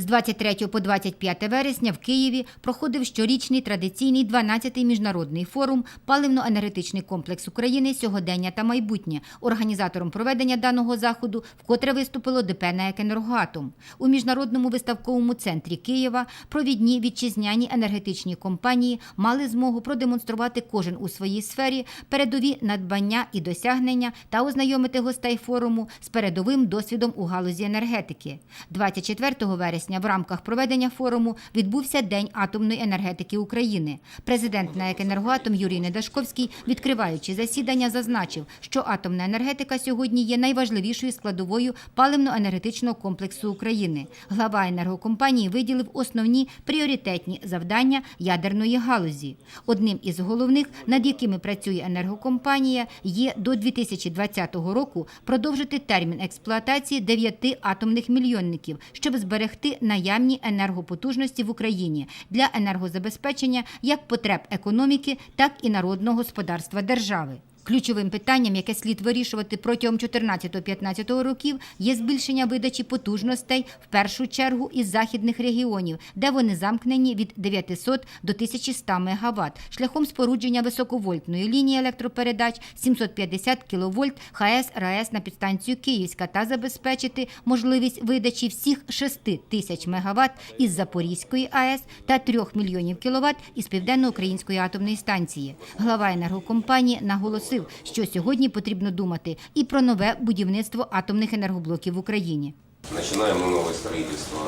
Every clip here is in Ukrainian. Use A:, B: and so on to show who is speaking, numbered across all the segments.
A: З 23 по 25 вересня в Києві проходив щорічний традиційний 12-й міжнародний форум Паливно-енергетичний комплекс України сьогодення та майбутнє. Організатором проведення даного заходу вкотре виступило ДП «НАЕК «Енергоатом». У міжнародному виставковому центрі Києва провідні вітчизняні енергетичні компанії мали змогу продемонструвати кожен у своїй сфері передові надбання і досягнення та ознайомити гостей форуму з передовим досвідом у галузі енергетики. 24 вересня в рамках проведення форуму відбувся День атомної енергетики України. Президент НАЕК «Енергоатом» Юрій Недашковський, відкриваючи засідання, зазначив, що атомна енергетика сьогодні є найважливішою складовою паливно-енергетичного комплексу України. Глава енергокомпанії виділив основні пріоритетні завдання ядерної галузі. Одним із головних, над якими працює енергокомпанія, є до 2020 року продовжити термін експлуатації дев'яти атомних мільйонників, щоб зберегти наявні енергопотужності в Україні для енергозабезпечення як потреб економіки, так і народного господарства держави. Ключовим питанням, яке слід вирішувати протягом 14-15 років, є збільшення видачі потужностей в першу чергу із західних регіонів, де вони замкнені від 900 до 1100 МВт, шляхом спорудження високовольтної лінії електропередач 750 кВт ХС РАЕС на підстанцію Київська та забезпечити можливість видачі всіх 6 тисяч МВт із Запорізької АЕС та 3 мільйонів кВт із Південно-Української атомної станції. Глава енергокомпанії наголосив, що сьогодні потрібно думати і про нове будівництво атомних енергоблоків в Україні.
B: Начинаем мы новое строительство,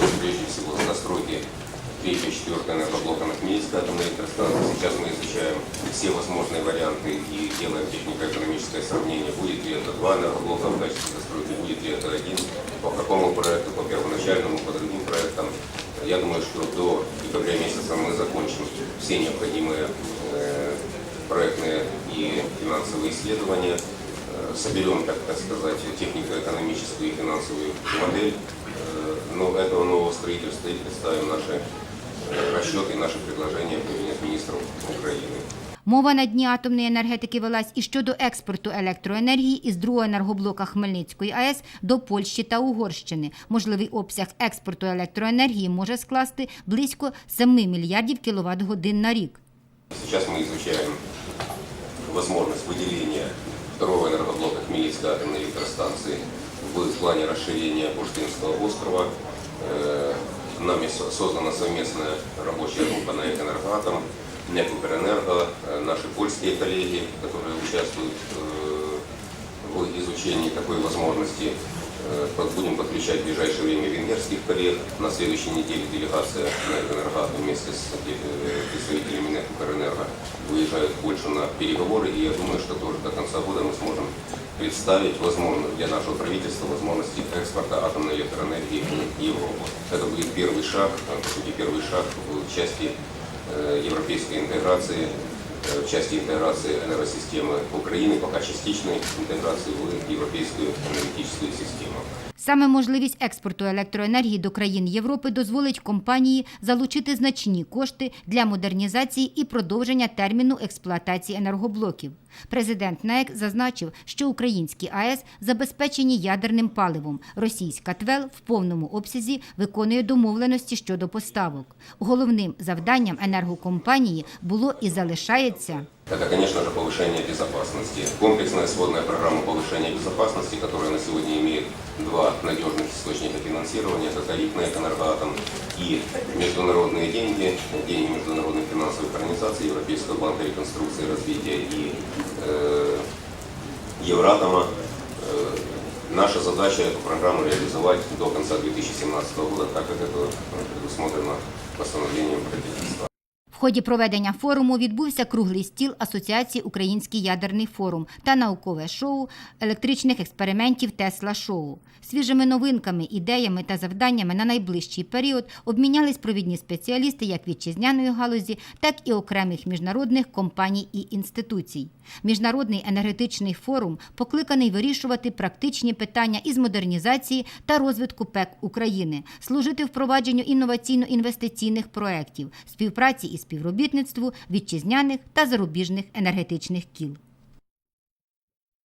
B: э, прежде всего с настройки 3 и 4 энергоблока на Хмельницкой атомной электростанции. Сейчас мы изучаем все возможные варианты и делаем технико-экономическое сравнение, будет ли это два энергоблока в качестве застройки, будет ли это один, по какому проекту, по первоначальному, по другим проектам. Я думаю, что до декабря месяца мы закончим все необходимые э, проектные и финансовые исследования, э, соберем, так, так сказать, технико-экономическую и финансовую модель э, но этого нового строительства и представим наши э, расчеты и наши предложения в кабинет министров Украины.
A: Мова на дні атомної енергетики велась і щодо експорту електроенергії із другого енергоблока Хмельницької АЕС до Польщі та Угорщини. Можливий обсяг експорту електроенергії може скласти близько 7 мільярдів кіловат годин на рік.
B: Сейчас мы изучаем возможность выделения второго энергоблока Хмельницкой атомной электростанции в плане расширения Пушкинского острова. Э, Нами со- создана совместная рабочая группа на «Энергоатом», НЭК «Укрэнерго», э, наши польские коллеги, которые участвуют э, в изучении такой возможности. Будем подключать в ближайшее время венгерских коллег. На следующей неделе делегация на «Энергоатом» вместе с представителями «Укрэнерго» выезжают в Польшу на переговоры. И я думаю, что тоже до конца года мы сможем представить возможно, для нашего правительства возможности экспорта атомной электроэнергии в Европу. Это будет первый шаг, э, по сути, первый шаг в части э, европейской интеграции, э, в части интеграции энергосистемы Украины, пока частичной интеграции в европейскую энергетическую систему.
A: Саме можливість експорту електроенергії до країн Європи дозволить компанії залучити значні кошти для модернізації і продовження терміну експлуатації енергоблоків. Президент НЕК зазначив, що українські АЕС забезпечені ядерним паливом. Російська ТВЕЛ в повному обсязі виконує домовленості щодо поставок. Головним завданням енергокомпанії було і залишається
B: Это, конечно же, повышение безопасности. Комплексная сводная программа повышения безопасности, которая на сегодня имеет два надежных источника финансирования. Это тарифный энергоатом и международные деньги, деньги международных финансовых организаций, Европейского банка реконструкции и развития и э, Евратома. Э, наша задача эту программу реализовать до конца 2017 года, так как это предусмотрено постановлением правительства.
A: Ході проведення форуму відбувся круглий стіл Асоціації Український ядерний форум та наукове шоу електричних експериментів Тесла Шоу. Свіжими новинками, ідеями та завданнями на найближчий період обмінялись провідні спеціалісти як вітчизняної галузі, так і окремих міжнародних компаній і інституцій. Міжнародний енергетичний форум покликаний вирішувати практичні питання із модернізації та розвитку ПЕК України, служити впровадженню інноваційно-інвестиційних проєктів, співпраці і співробітництву вітчизняних та зарубіжних енергетичних кіл.